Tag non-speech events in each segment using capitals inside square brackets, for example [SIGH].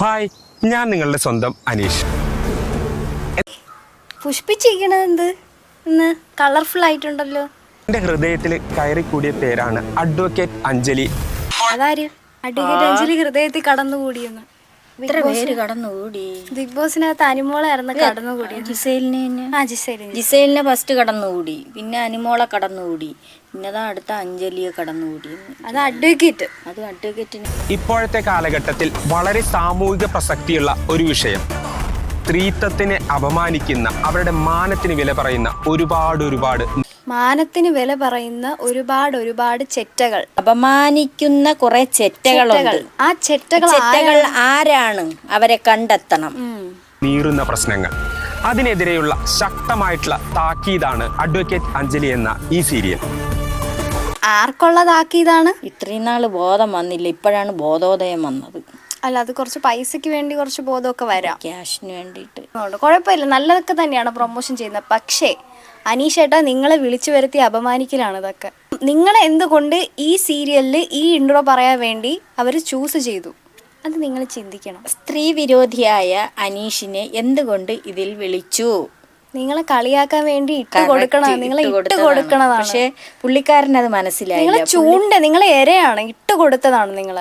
Hi ഞാൻ നിങ്ങളുടെ സ്വന്തം അനീഷ്. പുഷ്പിച്ചിരിക്കണത് എന്ത് ഇന്ന് കളർഫുൾ ആയിട്ടുണ്ടല്ലോ. എന്റെ ഹൃദയത്തിൽ കയറി കൂടിയ പേരാണ് അഡ്വക്കേറ്റ് അഞ്ജലി. അതാര്? അഡ്വക്കേറ്റ് അഞ്ജലി ഹൃദയത്തിൽ കടന്നുകൂടിയെന്ന്. ഇത്ര പേര് കടന്നുകൂടി. ബിഗ് ബോസിനകത്ത് അനിമോളായിരുന്നു കടന്നുകൂടിയത്. ജിസൈലിനെ ആ ജിസൈലിനെ. ഫസ്റ്റ് കടന്നുകൂടി. പിന്നെ അനുമോളെ കടന്നുകൂടി. അടുത്ത അഞ്ജലിയെ കടന്നുകൂടി അത് അഡ്വക്കേറ്റ് അത് അഡ്വക്കേറ്റിന് ഇപ്പോഴത്തെ കാലഘട്ടത്തിൽ വളരെ സാമൂഹിക പ്രസക്തിയുള്ള ഒരു വിഷയം. സ്ത്രീത്വത്തിനെ അപമാനിക്കുന്ന അവരുടെ മാനത്തിന് വില പറയുന്ന ഒരുപാട് ഒരുപാട് മാനത്തിന് വില പറയുന്ന ഒരുപാട് ഒരുപാട് ചെറ്റകൾ. അപമാനിക്കുന്ന കുറെ ചെറ്റകളുണ്ട്. ആ ചെറ്റകൾ ചെറ്റകൾ ആരാണ്? അവരെ കണ്ടെത്തണം. നീറുന്ന പ്രശ്നങ്ങൾ. അതിനെതിരെയുള്ള ശക്തമായിട്ടുള്ള താക്കീതാണ് അഡ്വക്കേറ്റ് അഞ്ജലി എന്ന ഈ സീരിയൽ. ആർക്കുള്ളതാക്കിയതാണ്? ഇത്രയും നാൾ ബോധം വന്നില്ല. ഇപ്പോഴാണ് ബോധോദയം വന്നത്. അല്ല അത് കുറച്ച് പൈസക്ക് വേണ്ടി കുറച്ച് ബോധമൊക്കെ വരാം. ക്യാഷിന് വേണ്ടിയിട്ട്. കുഴപ്പമില്ല. നല്ലതൊക്കെ തന്നെയാണ് പ്രൊമോഷൻ ചെയ്യുന്നത്. പക്ഷേ അനീഷ് ഏട്ടാ നിങ്ങളെ വിളിച്ചു വരുത്തി അപമാനിക്കലാണ് ഇതൊക്കെ. നിങ്ങളെ എന്തുകൊണ്ട് ഈ സീരിയലിൽ ഈ ഇൻട്രോ പറയാൻ വേണ്ടി അവർ ചൂസ് ചെയ്തു? അത് നിങ്ങൾ ചിന്തിക്കണം. സ്ത്രീ വിരോധിയായ അനീഷിനെ എന്തുകൊണ്ട് ഇതിൽ വിളിച്ചു? നിങ്ങളെ കളിയാക്കാൻ വേണ്ടി ഇട്ട് കൊടുക്കണം നിങ്ങളെ ഇട്ട് കൊടുക്കണതാണ് പക്ഷേ പുള്ളിക്കാരൻ അത് മനസ്സിലായി നിങ്ങളെ ചൂണ്ട നിങ്ങളെ എരയാണ് ഇട്ട് കൊടുത്തതാണ് നിങ്ങൾ.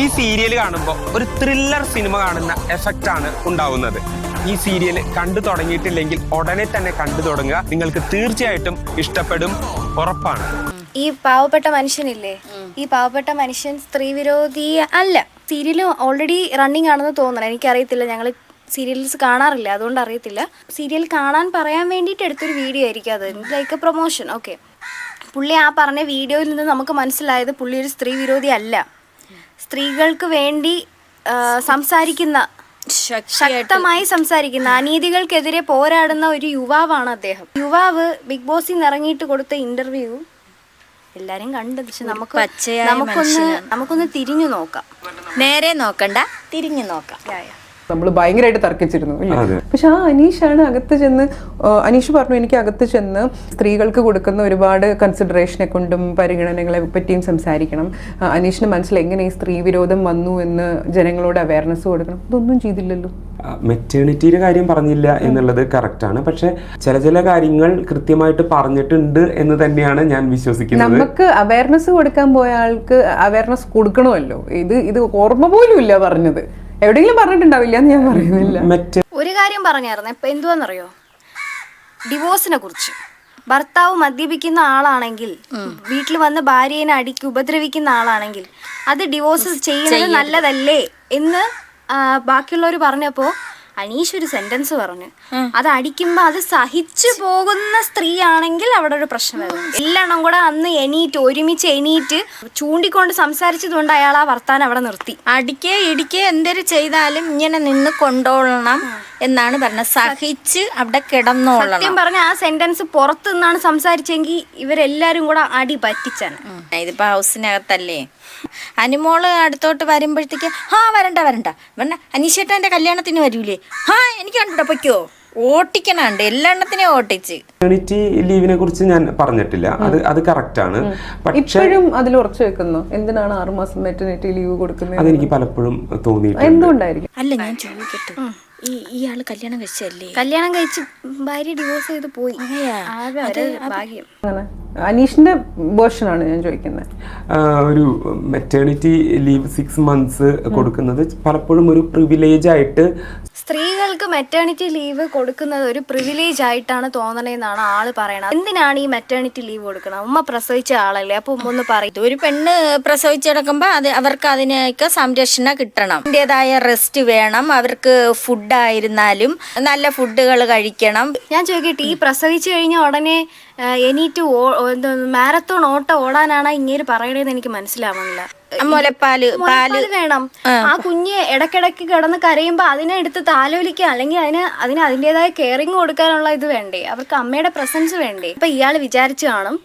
ഈ സീരിയൽ കാണുമ്പോൾ ഒരു ത്രില്ലർ സിനിമ കാണുന്ന എഫക്റ്റ് ആണ് ഉണ്ടാവുന്നത്. ഈ സീരിയൽ കണ്ടു തുടങ്ങിയിട്ടില്ലെങ്കിൽ ഉടനെ തന്നെ കണ്ടു തുടങ്ങുക. നിങ്ങൾക്ക് തീർച്ചയായിട്ടും ഇഷ്ടപ്പെടും. ഉറപ്പാണ്. ഈ പാവപ്പെട്ട മനുഷ്യനില്ലേ? ഈ പാവപ്പെട്ട മനുഷ്യൻ സ്ത്രീ വിരോധി അല്ല. സീരിയൽ ഓൾറെഡി റണ്ണിങ് ആണെന്ന് തോന്നണം. എനിക്കറിയത്തില്ല. ഞങ്ങൾ സീരിയൽസ് കാണാറില്ല അതുകൊണ്ട് അറിയത്തില്ല. സീരിയൽ കാണാൻ പറയാൻ വേണ്ടിയിട്ട് എടുത്തൊരു വീഡിയോ ആയിരിക്കും അത്. Like promotion. ഓക്കെ. പുള്ളി ആ പറഞ്ഞ വീഡിയോയിൽ നിന്ന് നമുക്ക് മനസ്സിലായത് പുള്ളി ഒരു സ്ത്രീ വിരോധി അല്ല. സ്ത്രീകൾക്ക് വേണ്ടി സംസാരിക്കുന്ന ശക്തമായി സംസാരിക്കുന്ന അനീതികൾക്കെതിരെ പോരാടുന്ന ഒരു യുവാവാണ് അദ്ദേഹം. യുവാവ് ബിഗ് ബോസിൽ നിന്ന് ഇറങ്ങിയിട്ട് കൊടുത്ത ഇന്റർവ്യൂ എല്ലാരും കണ്ടത്. പക്ഷെ നമുക്ക് നമുക്കൊന്ന് നമുക്കൊന്ന് തിരിഞ്ഞു നോക്കാം. നേരെ നോക്കണ്ട തിരിഞ്ഞു നോക്കാം. നമ്മൾ ഭയങ്കരമായിട്ട് തർക്കിച്ചിരുന്നു? പക്ഷെ ആ അനീഷാണ് അകത്ത് ചെന്ന് അനീഷ് പറഞ്ഞു എനിക്ക് അകത്ത് ചെന്ന് സ്ത്രീകൾക്ക് കൊടുക്കുന്ന ഒരുപാട് കൺസിഡറേഷനെ കൊണ്ടും പരിഗണനകളെ പറ്റിയും സംസാരിക്കണം. അനീഷിന് മനസ്സിൽ എങ്ങനെ ഈ സ്ത്രീ വിരോധം വന്നു എന്ന് ജനങ്ങളോട് അവയർനെസ് കൊടുക്കണം? ഇതൊന്നും ചെയ്തില്ലല്ലോ. മെറ്റേണിറ്റിയുടെ കാര്യം പറഞ്ഞില്ല എന്നുള്ളത് കറക്റ്റാണ് പക്ഷെ ചില ചില കാര്യങ്ങൾ കൃത്യമായിട്ട് പറഞ്ഞിട്ടുണ്ട് എന്ന് തന്നെയാണ് ഞാൻ വിശ്വസിക്കുന്നത്. നമുക്ക് അവയർനെസ് കൊടുക്കാൻ പോയ ആൾക്ക് അവയർനെസ് കൊടുക്കണമല്ലോ. ഇത് ഇത് ഓർമ്മ പോലും ഇല്ല പറഞ്ഞത്. എവിടെയെങ്കിലും പറഞ്ഞിട്ടുണ്ടാവില്ല എന്ന് ഞാൻ പറയുന്നില്ല. മറ്റേ ഒരു കാര്യം പറഞ്ഞായിരുന്നു ഇപ്പൊ എന്തുവാന്നറിയോ? ഡിവോഴ്സിനെ കുറിച്ച്. ഭർത്താവ് മദ്യപിക്കുന്ന ആളാണെങ്കിൽ വീട്ടിൽ വന്ന് ഭാര്യനെ അടിക്ക് ഉപദ്രവിക്കുന്ന ആളാണെങ്കിൽ അത് ഡിവോഴ്സ് ചെയ്യുന്നത് നല്ലതല്ലേ എന്ന് ബാക്കിയുള്ളവർ പറഞ്ഞപ്പോ അനീഷ് ഒരു സെന്റൻസ് പറഞ്ഞു. അത് അടിക്കുമ്പോ അത് സഹിച്ചു പോകുന്ന സ്ത്രീ ആണെങ്കിൽ അവിടെ ഒരു പ്രശ്നം വരും. എല്ലാം കൂടെ അന്ന് എണീറ്റ് ഒരുമിച്ച് എണീറ്റ് ചൂണ്ടിക്കൊണ്ട് സംസാരിച്ചതുകൊണ്ട് അയാൾ ആ വർത്താനം അവിടെ നിർത്തി. അടിക്കേ ഇടിക്കേ എന്തൊരു ചെയ്താലും ഇങ്ങനെ നിന്ന് കൊണ്ടോളണം എന്നാണ് പറഞ്ഞത്. സഹിച്ച് അവിടെ കിടന്നോളണം. സത്യം പറഞ്ഞ ആ സെന്റൻസ് പുറത്തു നിന്നാണ് സംസാരിച്ചെങ്കിൽ ഇവരെല്ലാരും കൂടെ അടി പറ്റിച്ചാണ്. ഇതിപ്പോ ഹൗസിനകത്തല്ലേ അനുമോൾ അടുത്തോട്ട് വരുമ്പോഴത്തേക്ക് ആ വരണ്ട വരണ്ട. വരണ്ട അനീഷേട്ടന്റെ കല്യാണത്തിന് വരൂലേ? ആ എനിക്ക് കണ്ടോ പൊയ്ക്കോ. ഓട്ടിക്കണുണ്ട് എല്ലാണ്ണത്തിനെ ഓട്ടിച്ച്. യൂണിറ്റി ലീവിനെ കുറിച്ച് ഞാൻ പറഞ്ഞിട്ടില്ല. അത് അത് കറക്റ്റ് ആണ്. ഇപ്പോഴും അതിൽ ഉറച്ചു വെക്കുന്നു. എന്തിനാണ് ആറുമാസം മെറ്റർനിറ്റി ലീവ് കൊടുക്കുന്നത്? അതെനിക്ക് പലപ്പോഴും തോന്നിയിട്ടുണ്ട്. എന്തുകൊണ്ടായിരിക്കും? അല്ല ഞാൻ ചോദിക്കട്ടെ. ഈ ഇയാൾ കല്യാണം കഴിച്ചല്ലേ കല്യാണം കഴിച്ച് ഭാര്യ ഡിവോഴ്സ് ചെയ്ത് പോയി. ഭാഗ്യം. അനീഷിന്റെ വേർഷനാണ് ഞാൻ ചോദിക്കുന്നത്. ഒരു മെറ്റേണിറ്റി ലീവ് സിക്സ് മന്ത്സ് കൊടുക്കുന്നത്. പലപ്പോഴും ഒരു പ്രിവിലേജ് ആയിട്ട് സ്ത്രീകൾക്ക് മെറ്റേണിറ്റി ലീവ് കൊടുക്കുന്നത് ഒരു പ്രിവിലേജ് ആയിട്ടാണ് തോന്നണേന്നാണ് ആൾ പറയണത്. എന്തിനാണ് ഈ മെറ്റേണിറ്റി ലീവ് കൊടുക്കുന്നത്? ഉമ്മ പ്രസവിച്ച ആളല്ലേ? അപ്പൊ ഉമ്മ ഒന്ന് പറയും. ഒരു പെണ്ണ് പ്രസവിച്ചെടുക്കുമ്പോ അത് അവർക്ക് അതിനൊക്കെ സംരക്ഷണ കിട്ടണം. അതിന്റെതായ റെസ്റ്റ് വേണം. അവർക്ക് ഫുഡ് ഫുഡായിരുന്നാലും നല്ല ഫുഡുകൾ കഴിക്കണം. ഞാൻ ചോദിക്കട്ടെ ഈ പ്രസവിച്ചു കഴിഞ്ഞ ഉടനെ എനിക്ക് എണീറ്റ് മാരത്തോൺ ഓട്ടം ഓടാനാണ് ഇങ്ങനെ പറയണേന്ന് എനിക്ക് മനസ്സിലാവുന്നില്ല. മുലപ്പാൽ പാൽ. വേണം. ആ. കുഞ്ഞ് ഇടക്കിടക്ക് കിടന്ന് കരയുമ്പോ അതിനെ എടുത്ത് താലോലിക്കുക. അല്ലെങ്കിൽ അതിന് അതിന് അതിന്റെതായ കെയറിങ് കൊടുക്കാനുള്ള ഇത് വേണ്ടേ? അവർക്ക് അമ്മയുടെ പ്രസൻസ് വേണ്ടേ? ഇപ്പൊ ഇയാൾ വിചാരിച്ചു കാണും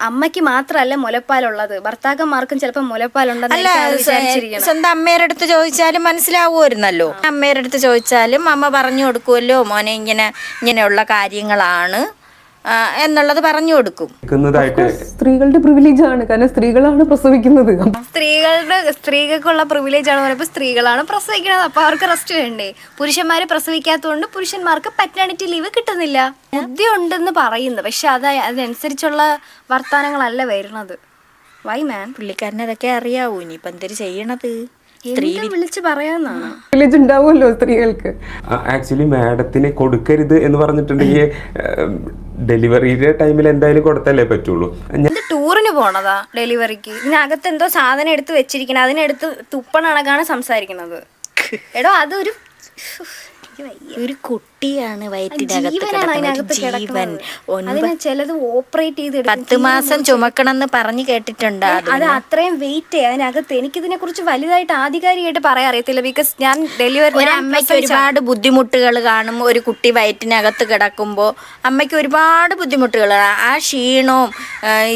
അമ്മയ്ക്ക് മാത്രല്ല മുലപ്പാലുള്ളത്. ഭർത്താക്കന്മാർക്കും ചിലപ്പോൾ മുലപ്പാലുണ്ടെന്ന് സ്വന്തം അമ്മയുടെ അടുത്ത് ചോദിച്ചാലും മനസ്സിലാവുമായിരുന്നല്ലോ. അമ്മയുടെ അടുത്ത് ചോദിച്ചാലും അമ്മ പറഞ്ഞു കൊടുക്കുമല്ലോ മോനെ ഇങ്ങനെ ഇങ്ങനെയുള്ള കാര്യങ്ങളാണ്. എന്നുള്ളത് പറഞ്ഞു കൊടുക്കും. സ്ത്രീകളുടെ പ്രിവിലേജ് ആണ്. കാരണം സ്ത്രീകളാണ് പ്രസവിക്കുന്നത്. സ്ത്രീകളുടെ സ്ത്രീകൾക്കുള്ള പ്രിവിലേജ് ആണ് പറയുമ്പോൾ സ്ത്രീകളാണ് പ്രസവിക്കുന്നത്. അപ്പൊ അവർക്ക് റെസ്റ്റ് വേണ്ടേ? പുരുഷന്മാര് പ്രസവിക്കാത്തതുകൊണ്ട് പുരുഷന്മാർക്ക് പറ്റാണിറ്റി ലീവ് കിട്ടുന്നില്ല. ബുദ്ധി ഉണ്ടെന്ന് പറയുന്നു. പക്ഷെ അത് അതിനനുസരിച്ചുള്ള വർത്തമാനങ്ങളല്ല വരുന്നത്. വൈ മാൻ പുള്ളിക്കാരനെ അതൊക്കെ അറിയാവൂ. ഇനിയിപ്പം എന്തൊരു ചെയ്യണത്? സ്ത്രീ എന്തും വിളിച്ച് പറയാന്നാണ് പ്രിവിലേജ് ഉണ്ടാവുമല്ലോ സ്ത്രീകൾക്ക്. ആക്ച്വലി മാഡത്തിന് കൊടുക്കരുത് എന്ന് പറഞ്ഞിട്ടുണ്ടെങ്കിൽ ഡെലിവറിയുടെ ടൈമിൽ എന്തായാലും കൊടുത്തല്ലേ പറ്റുള്ളൂ. ഇത് ടൂറിന് പോണതാ ഡെലിവറിക്ക്. ഇതിനകത്ത് എന്തോ സാധനം എടുത്ത് വെച്ചിരിക്കണം അതിനെടുത്ത് തുപ്പണണക്കാണ് സംസാരിക്കുന്നത്. എടോ അതൊരു ഒരു വയ്യ. കുട്ടിയാണ് വയറ്റിനകത്ത് ജീവൻ. ചിലത് ഓപ്പറേറ്റ് ചെയ്ത്. പത്ത് മാസം ചുമക്കണമെന്ന് പറഞ്ഞു കേട്ടിട്ടുണ്ട് അത് അത് അത്രയും വെയിറ്റ് അതിനകത്ത് എനിക്കിതിനെ കുറിച്ച് വലുതായിട്ട് ആധികാരികമായിട്ട് പറയാൻ അറിയത്തില്ല ബിക്കോസ് ഞാൻ ഡെലിവറി അമ്മയ്ക്ക് ഒരുപാട് ബുദ്ധിമുട്ടുകൾ കാണും. ഒരു കുട്ടി വയറ്റിനകത്ത് കിടക്കുമ്പോൾ അമ്മയ്ക്ക് ഒരുപാട് ബുദ്ധിമുട്ടുകൾ. ആ ക്ഷീണവും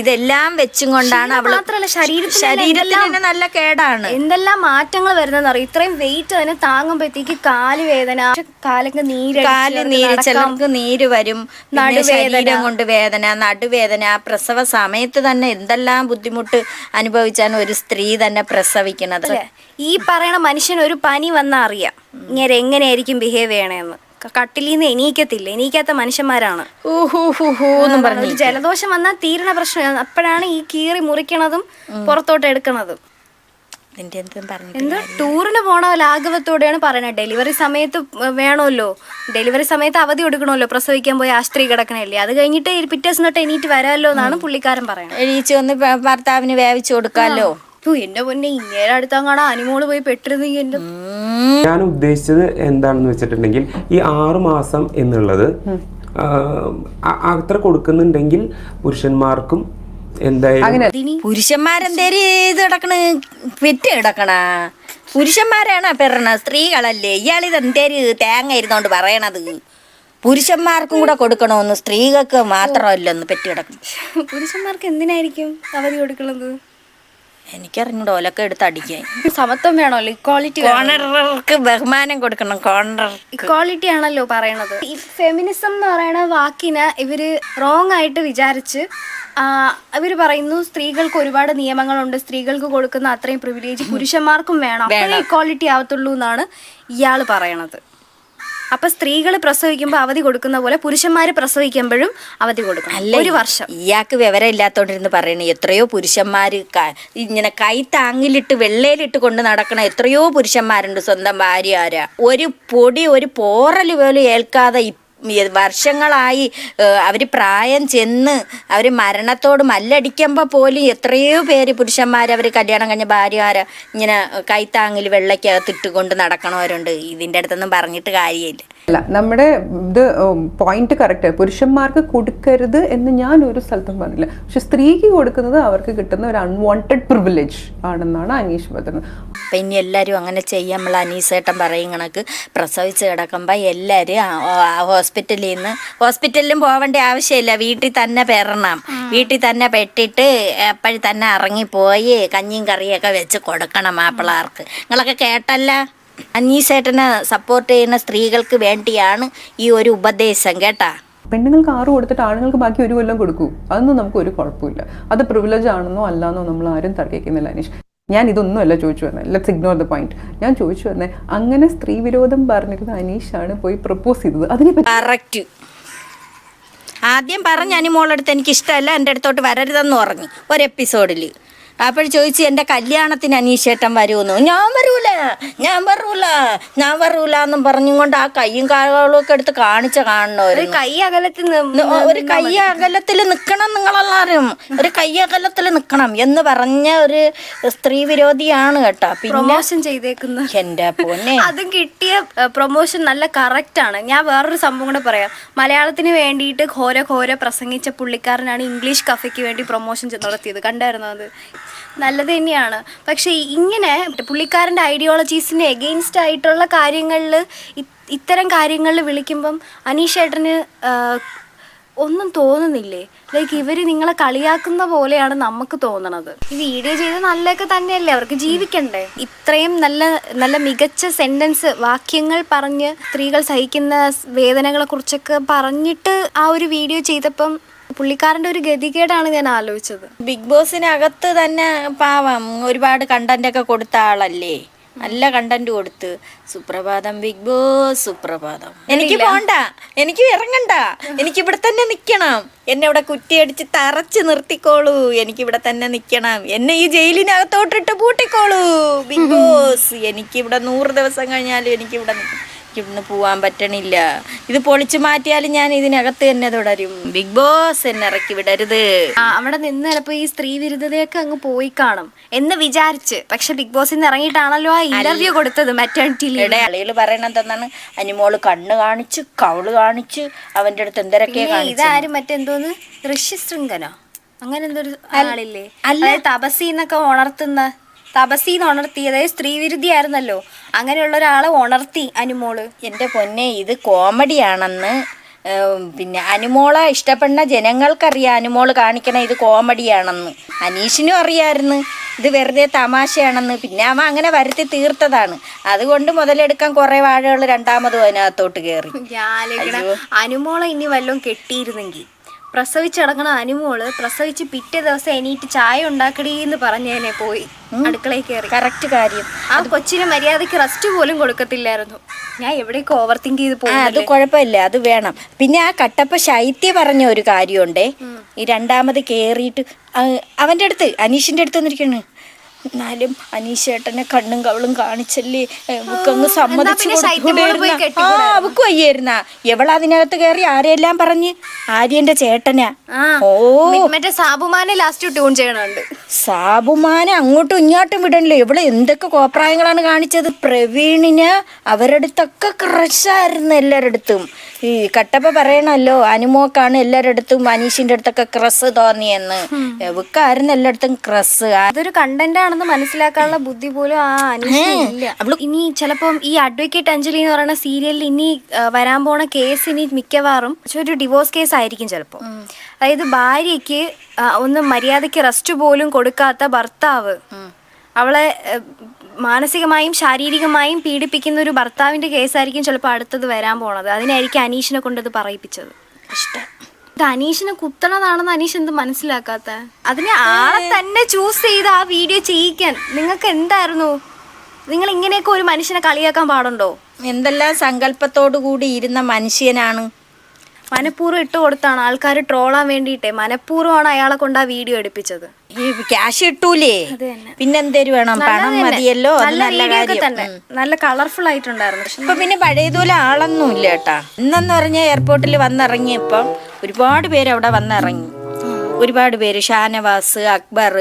ഇതെല്ലാം വെച്ചും കൊണ്ടാണ് അവൾ മാത്രല്ല ശരീരത്തിന് ശരീരത്തിന് നല്ല കേടാണ്. എന്തെല്ലാം മാറ്റങ്ങൾ വരുന്നതെന്ന് അറിയാം? ഇത്രയും വെയിറ്റ് അതിനെ താങ്ങുമ്പോഴത്തേക്ക് കാൽ വേദന കാലൊക്കെ നീര് കാൽ നീര് ചിലർക്ക് നീര് വരും. നടുവേദന. കൊണ്ട് വേദന നടുവേദന പ്രസവ സമയത്ത് തന്നെ എന്തെല്ലാം ബുദ്ധിമുട്ട് അനുഭവിച്ചാണ് ഒരു സ്ത്രീ തന്നെ പ്രസവിക്കുന്നത്. ഈ പറയണ മനുഷ്യൻ ഒരു പനി വന്നാൽ അറിയാം. ഇങ്ങനെ എങ്ങനെയായിരിക്കും ബിഹേവ് ചെയ്യണേന്ന്. കട്ടിലിന്ന് കട്ടിലിൽ നിന്ന് എണീക്കത്തില്ല. എണീക്കാത്ത മനുഷ്യന്മാരാണ്. പറഞ്ഞു ജലദോഷം വന്നാൽ തീരണ പ്രശ്നം അപ്പോഴാണ് ഈ കീറി മുറിക്കണതും പുറത്തോട്ട് എടുക്കണതും. എന്തും? ടൂറിന് പോണ ലാഘവത്തോടെയാണ് പറയുന്നത് ഡെലിവറി സമയത്ത് വേണമല്ലോ. ഡെലിവറി സമയത്ത് അവധി കൊടുക്കണമല്ലോ. പ്രസവിക്കാൻ പോയി ആശുപത്രി കിടക്കണല്ലേ അത് കഴിഞ്ഞിട്ട് പിറ്റേസ് പിറ്റേ ദിവസം തൊട്ട് എണീറ്റ് വരാമല്ലോ എന്നാണ് പുള്ളിക്കാരൻ പറയുന്നത് എഴുതിച്ച് വന്ന് ഭ- ഭർത്താവിന് വേവിച്ചു കൊടുക്കാമല്ലോ. ഓ എന്റെ പൊന്നെ ഇങ്ങനെ അടുത്തങ്ങാണ് അനിമോൾ പോയി പെട്ടിരുന്നെങ്കിൽ എന്റെ ഞാൻ ഉദ്ദേശിച്ചത് എന്താണെന്ന് വെച്ചിട്ടുണ്ടെങ്കിൽ ഈ ആറു മാസം എന്നുള്ളത് ആ, അ- അത്ര കൊടുക്കുന്നുണ്ടെങ്കിൽ പുരുഷന്മാർക്കും എന്തായാലും പുരുഷന്മാരെന്തേര് ഇത് കിടക്കണ് പെറ്റ് കിടക്കണ പുരുഷന്മാരാണ് പെറണ? സ്ത്രീകളല്ലേ. ഇയാളിത് എന്തേര് തേങ്ങ ഇരുന്നോണ്ട് പറയണത്? പുരുഷന്മാർക്കും കൂടെ കൊടുക്കണമെന്ന് സ്ത്രീകൾക്ക് മാത്രമല്ലെന്ന് പെറ്റ് കിടക്കണം പുരുഷന്മാർക്ക് എന്തിനായിരിക്കും അവധി കൊടുക്കുന്നത് എനിക്കറിഞ്ഞൂടെ ഓലൊക്കെ എടുത്ത് അടിക്കാൻ. സമത്വം വേണമല്ലോ ഇക്വാളിറ്റി കോണർക്ക് ബഹുമാനം കൊടുക്കണം കോണർ ഇക്വാളിറ്റി ആണല്ലോ പറയണത്. ഈ ഫെമിനിസം എന്ന് പറയുന്ന വാക്കിനെ ഇവർ റോങ് ആയിട്ട് വിചാരിച്ച് ഇവർ ഇവർ പറയുന്നു സ്ത്രീകൾക്ക് ഒരുപാട് നിയമങ്ങളുണ്ട് സ്ത്രീകൾക്ക് കൊടുക്കുന്ന അത്രയും പ്രിവിലേജ് [LAUGHS] പുരുഷന്മാർക്കും വേണം. ഇക്വാളിറ്റി ആവത്തുള്ളൂ എന്നാണ് ഇയാൾ പറയണത്. അപ്പൊ സ്ത്രീകൾ പ്രസവിക്കുമ്പോൾ അവധി കൊടുക്കുന്ന പോലെ പുരുഷന്മാര് പ്രസവിക്കുമ്പോഴും അവധി കൊടുക്കണം. ഒരു വർഷം. ഇയാൾക്ക് വിവരം ഇല്ലാത്തോണ്ടിരുന്ന് പറയണേ എത്രയോ പുരുഷന്മാര് ഇങ്ങനെ കൈ താങ്ങിലിട്ട് വെള്ളയിലിട്ട് കൊണ്ട് നടക്കണ എത്രയോ പുരുഷന്മാരുണ്ട് സ്വന്തം ഭാര്യ ആരാ. ഒരു പൊടി ഒരു പോറൽ പോലും ഏൽക്കാതെ വർഷങ്ങളായി അവർ പ്രായം ചെന്ന് അവർ മരണത്തോട് മല്ലടിക്കുമ്പോൾ പോലും എത്രയോ പേര് പുരുഷന്മാർ അവർ കല്യാണം കഴിഞ്ഞ ഭാര്യമാരെ ഇങ്ങനെ കൈത്താങ്ങിൽ വെള്ളയ്ക്കകത്തിട്ട് കൊണ്ട് നടക്കണവരുണ്ട്. ഇതിന്റെ അടുത്തൊന്നും പറഞ്ഞിട്ട് കാര്യമില്ല. അല്ല നമ്മുടെ ഇത് പോയിന്റ് കറക്റ്റ് പുരുഷന്മാർക്ക് കൊടുക്കരുത് എന്ന് ഞാൻ ഒരു സ്ഥലത്തും പറഞ്ഞില്ല. പക്ഷെ സ്ത്രീക്ക് കൊടുക്കുന്നത് അവർക്ക് കിട്ടുന്ന ഒരു അൺവാണ്ടഡ് പ്രിവിലേജ് ആണെന്നാണ് അനീഷ് പറയുന്നത് അപ്പം ഇനി എല്ലാവരും അങ്ങനെ ചെയ്യാം നമ്മൾ അനീസേട്ടൻ പറയും കണക്ക്. പ്രസവിച്ച് കിടക്കുമ്പോൾ എല്ലാവരും ഹോസ്പിറ്റലിൽ നിന്ന് ഹോസ്പിറ്റലിലും പോവേണ്ട ആവശ്യമില്ല. വീട്ടിൽ തന്നെ പെറണം. വീട്ടിൽ തന്നെ പെട്ടിട്ട് എപ്പോഴും തന്നെ ഇറങ്ങിപ്പോയി കഞ്ഞിയും കറിയൊക്കെ വെച്ച് കൊടുക്കണം മാപ്പിളാർക്ക്. നിങ്ങളൊക്കെ കേട്ടല്ല? അനീസേട്ടനെ സപ്പോർട്ട് ചെയ്യുന്ന സ്ത്രീകൾക്ക് വേണ്ടിയാണ് ഈ ഒരു ഉപദേശം കേട്ടാ? പെണ്ണുങ്ങൾക്ക് ആറ് കൊടുത്തിട്ട് ആണുങ്ങൾക്ക് ബാക്കി ഒരു കൊല്ലം കൊടുക്കൂ. അതൊന്നും നമുക്ക് ഒരു കുഴപ്പമില്ല. അത് പ്രിവിലേജ് ആണെന്നോ അല്ലാന്നോ നമ്മൾ ആരും തർക്കിക്കുന്നില്ല അനീഷ്. ഞാൻ ഇതൊന്നുമല്ല ചോദിച്ചു വന്നത് ലെറ്റ്സ് ഇഗ്നോർ ദ പോയിന്റ് ഞാൻ ചോദിച്ചു വന്നത് അങ്ങനെ സ്ത്രീ വിരോധം പറഞ്ഞിരുന്ന അനീഷാണ് പോയി പ്രപ്പോസ് ചെയ്തത്. അതിനെപ്പറ്റി കറക്റ്റ് ആദ്യം പറഞ്ഞ അനിമോളടുത്ത് എനിക്ക് ഇഷ്ടമല്ല എന്റെ അടുത്തോട്ട് വരരുതെന്ന് പറഞ്ഞു ഒരു എപ്പിസോഡിൽ അപ്പോൾ ചോദിച്ചു എന്റെ കല്യാണത്തിന് അനീഷേട്ടൻ വരുമെന്ന്? ഞാൻ വരൂല ഞാൻ വരൂല ഞാൻ വരൂല എന്നും പറഞ്ഞും കൊണ്ട് ആ കയ്യും കാലുകളും ഒക്കെ എടുത്ത് കാണിച്ച ഒരു കാണണമായിരുന്നു കൈ അകലത്തിൽ ഒരു കൈ അകലത്തിൽ നിൽക്കണം നിങ്ങളെല്ലാവരും. ഒരു കൈ അകലത്തിൽ നിൽക്കണം എന്ന് പറഞ്ഞ ഒരു സ്ത്രീ വിരോധിയാണ് കേട്ടോ. പ്രൊമോഷൻ ചെയ്തേക്കുന്ന എന്റെ പൊന്നെ. അതും കിട്ടിയ പ്രൊമോഷൻ നല്ല കറക്റ്റ് ആണ്. ഞാൻ വേറൊരു സംഭവം കൂടെ പറയാം. മലയാളത്തിന് വേണ്ടിയിട്ട് ഘോര ഘോര പ്രസംഗിച്ച പുള്ളിക്കാരനാണ് ഇംഗ്ലീഷ് കഫയ്ക്ക് വേണ്ടി പ്രൊമോഷൻ നടത്തിയത്. കണ്ടായിരുന്നു അത്? നല്ലത് തന്നെയാണ്. പക്ഷേ ഇങ്ങനെ പുള്ളിക്കാരന്റെ ഐഡിയോളജീസിന് എഗെയിൻസ്റ്റ് ആയിട്ടുള്ള കാര്യങ്ങളിൽ ഇത്തരം കാര്യങ്ങളിൽ വിളിക്കുമ്പം അനീഷ് ഏട്ടന് ഒന്നും തോന്നുന്നില്ലേ? ലൈക്ക് ഇവർ നിങ്ങളെ കളിയാക്കുന്ന പോലെയാണ് നമുക്ക് തോന്നണത്. ഈ വീഡിയോ ചെയ്ത് നല്ലതൊക്കെ തന്നെയല്ലേ? അവർക്ക് ജീവിക്കണ്ടേ? ഇത്രയും നല്ല നല്ല മികച്ച സെന്റൻസ് വാക്യങ്ങൾ പറഞ്ഞ് സ്ത്രീകൾ സഹിക്കുന്ന വേദനകളെ കുറിച്ചൊക്കെ പറഞ്ഞിട്ട് ആ ഒരു വീഡിയോ ചെയ്തപ്പം പുള്ളിക്കാരന്റെ ഒരു ഗതികേടാണ് ഞാൻ ആലോചിച്ചത്. ബിഗ് ബോസിനകത്ത് തന്നെ പാവം ഒരുപാട് കണ്ടന്റ് ഒക്കെ കൊടുത്ത ആളല്ലേ? നല്ല കണ്ടന്റ് കൊടുത്ത്. സുപ്രഭാതം ബിഗ് ബോസ് സുപ്രഭാതം. എനിക്ക് പോണ്ട. എനിക്ക് ഇറങ്ങണ്ട. എനിക്ക് ഇവിടെ തന്നെ നിക്കണം. എന്നെ ഇവിടെ കുറ്റിയടിച്ച് തറച്ച് നിർത്തിക്കോളൂ. എനിക്ക് ഇവിടെ തന്നെ നിക്കണം. എന്നെ ഈ ജയിലിനകത്തോട്ടിട്ട് പൂട്ടിക്കോളൂ. ബിഗ് [LAUGHS] ബോസ് എനിക്ക് ഇവിടെ നൂറ് ദിവസം കഴിഞ്ഞാലും എനിക്ക് ഇവിടെ നിൽക്കണം ഇവിടുന്ന് പോവാൻ പറ്റണില്ല. ഇത് പൊളിച്ചു മാറ്റിയാലും ഞാൻ ഇതിനകത്ത് തന്നെ തുടരും. ബിഗ് ബോസ് എന്നെ ഇറക്കി വിടരുത്. അവിടെ നിന്ന് ചിലപ്പോ ഈ സ്ത്രീ വിരുദ്ധതയൊക്കെ അങ്ങ് പോയി കാണും. എന്ന് വിചാരിച്ച്. പക്ഷെ ബിഗ് ബോസിൽ നിന്ന് ഇറങ്ങിയിട്ടാണല്ലോ ആ ഇന്റർവ്യൂ കൊടുത്തത് മെറ്റേണിറ്റി ഇവിടെ ആളുകൾ പറയണത് എന്താണ്? അനിമോൾ കണ്ണ് കാണിച്ച് കവൾ കാണിച്ച് അവന്റെ അടുത്ത് എന്തൊക്കെ ഇതാരും മറ്റെന്തോന്ന്? ഋഷ്യശൃംഖനോ അങ്ങനെ എന്തൊരു ആളില്ലേ? അല്ലെ. തപസ്സിന്നൊക്കെ ഉണർത്തുന്ന തപസീന്ന് ഉണർത്തി അതായത് സ്ത്രീ വിരുദ്ധിയായിരുന്നല്ലോ അങ്ങനെയുള്ള ഒരാളെ ഉണർത്തി അനുമോൾ. എന്റെ പൊന്നെ ഇത് കോമഡിയാണെന്ന് പിന്നെ അനുമോളെ ഇഷ്ടപ്പെടുന്ന ജനങ്ങൾക്കറിയാം അനുമോൾ കാണിക്കണ ഇത് കോമഡിയാണെന്ന്. അനീഷിനും അറിയായിരുന്നു ഇത് വെറുതെ തമാശയാണെന്ന്. പിന്നെ അവൻ അങ്ങനെ വരുത്തി തീർത്തതാണ്. അതുകൊണ്ട് മുതലെടുക്കാൻ കുറെ വാഴകൾ രണ്ടാമതും അതിനകത്തോട്ട് കയറി. അനുമോളെ ഇനി വല്ലതും കെട്ടിയിരുന്നെങ്കിൽ. പ്രസവിച്ചടങ്ങണ അനുമോൾ പ്രസവിച്ച് പിറ്റേ ദിവസം എണീറ്റ് ചായ ഉണ്ടാക്കടി എന്ന് പറഞ്ഞേനെ പോയി അടുക്കളയിൽ കയറി കറക്റ്റ് കാര്യം. ആ കൊച്ചിന് മര്യാദയ്ക്ക് റെസ്റ്റ് പോലും കൊടുക്കത്തില്ലായിരുന്നു. ഞാൻ എവിടേക്ക് ഓവർ തിങ്ക് ചെയ്ത് പോയി അത് കുഴപ്പമില്ല അത് വേണം. പിന്നെ ആ കട്ടപ്പ ശൈത്യ പറഞ്ഞ ഒരു കാര്യമുണ്ടേ. ഈ രണ്ടാമത് കേറിയിട്ട് അവന്റെ അടുത്ത് അനീഷിന്റെ അടുത്ത് വന്നിരിക്കണ് എന്നാലും അനീഷേട്ടനെ കണ്ണും കവളും കാണിച്ചല്ലേ? അവക്കങ്ങ് സമ്മതിച്ചു? ആ അവക്ക് വയ്യായിരുന്ന. എവൾ അതിനകത്ത് കയറി ആരെയെല്ലാം പറഞ്ഞ്? ആര്യന്റെ ചേട്ടനാ. ഓ. മറ്റേ സാബുമാനെ ലാസ്റ്റ് ട്യൂൺ ചെയ്യണുണ്ട്. സാബുമാനെ അങ്ങോട്ടും ഇങ്ങോട്ടും വിടണല്ലോ. ഇവിടെ എന്തൊക്കെ കോപ്രായങ്ങളാണ് കാണിച്ചത്? പ്രവീണിന് അവരടുത്തൊക്കെ ക്രഷായിരുന്നു എല്ലാവരുടെ അടുത്തും ഈ കട്ടപ്പ പറയണല്ലോ അനുമോക്കാണ് എല്ലാവരുടെ അടുത്തും അനീഷിന്റെ അടുത്തൊക്കെ ക്രസ് തോന്നിയെന്ന്. എവക്കായിരുന്നു എല്ലായിടത്തും ക്രസ് അതൊരു കണ്ടന്റ് ആണെന്ന് മനസ്സിലാക്കാനുള്ള ബുദ്ധി പോലും ആ അനീഷിനില്ല ഇനി ചിലപ്പം ഈ അഡ്വക്കേറ്റ് അഞ്ജലി എന്ന് പറയുന്ന സീരിയലിൽ ഇനി വരാൻ പോണ കേസ് ഇനി മിക്കവാറും ഒരു ഡിവോഴ്സ് കേസ് ആയിരിക്കും ചിലപ്പോൾ അതായത് ഭാര്യയ്ക്ക് ഒന്ന് മര്യാദയ്ക്ക് റെസ്റ്റ് പോലും കൊടുക്കാത്ത ഭർത്താവ് അവളെ മാനസികമായും ശാരീരികമായും പീഡിപ്പിക്കുന്ന ഒരു ഭർത്താവിന്റെ കേസായിരിക്കും ചിലപ്പോൾ അടുത്തത് വരാൻ പോണത്. അതിനായിരിക്കും അനീഷിനെ കൊണ്ടത് പറയിപ്പിച്ചത്. ഇഷ്ടം. ഇത് അനീഷിനെ കുത്തണതാണെന്ന് അനീഷ് എന്ത് മനസ്സിലാക്കാത്ത? അതിനെ ആളെ തന്നെ ചൂസ് ചെയ്ത് ആ വീഡിയോ ചെയ്യിക്കാൻ. നിങ്ങൾക്ക് എന്തായിരുന്നു? നിങ്ങൾ ഇങ്ങനെയൊക്കെ ഒരു മനുഷ്യനെ കളിയാക്കാൻ പാടുണ്ടോ? എന്തെല്ലാം സങ്കല്പത്തോടു കൂടി ഇരുന്ന മനുഷ്യനാണ് മനഃപൂർവം ഇട്ട് കൊടുത്താണ്. ആൾക്കാർ ട്രോളാൻ വേണ്ടിയിട്ടേ. മനഃപൂർവമാണ് അയാളെ കൊണ്ട് ആ വീഡിയോ എടുപ്പിച്ചത്. ഈ ക്യാഷ് കിട്ടൂലേ? പിന്നെ വേണം? പണം മതിയല്ലോ? നല്ല കാര്യം. നല്ല കളർഫുൾ ആയിട്ടുണ്ടായിരുന്നു. ഇപ്പൊ പിന്നെ പഴയതുപോലെ ആളൊന്നും ഇല്ല കേട്ടാ. ഇന്നെന്ന് പറഞ്ഞ എയർപോർട്ടിൽ വന്നിറങ്ങിയപ്പം ഒരുപാട് പേര് അവിടെ വന്നിറങ്ങി. ഒരുപാട് പേര് ഷാനവാസ് അക്ബർ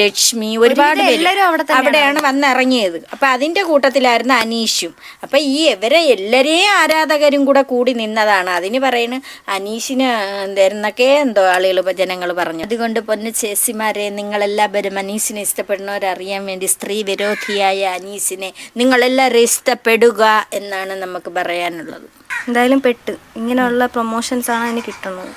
ലക്ഷ്മി ഒരുപാട് പേര് എല്ലാവരും അവിടെയാണ് വന്നിറങ്ങിയത്. അപ്പൊ അതിന്റെ കൂട്ടത്തിലായിരുന്നു അനീഷും. അപ്പൊ ഈ ഇവരെ എല്ലാരെയും ആരാധകരും കൂടെ കൂടി നിന്നതാണ്. അതിന് പറയുന്നത് അനീഷിന് എന്തായിരുന്നൊക്കെ എന്തോ ആളുകൾ ജനങ്ങൾ പറഞ്ഞു? അതുകൊണ്ട് പൊന്നു ചേച്ചിമാരെ നിങ്ങളെല്ലാവരും അനീഷിനെ ഇഷ്ടപ്പെടുന്നവരറിയാൻ വേണ്ടി സ്ത്രീ വിരോധിയായ അനീഷിനെ നിങ്ങളെല്ലാവരും ഇഷ്ടപ്പെടുക എന്നാണ് നമുക്ക് പറയാനുള്ളത്. എന്തായാലും പെട്ട്. ഇങ്ങനെയുള്ള പ്രൊമോഷൻസ് ആണ് അതിന് കിട്ടുന്നത്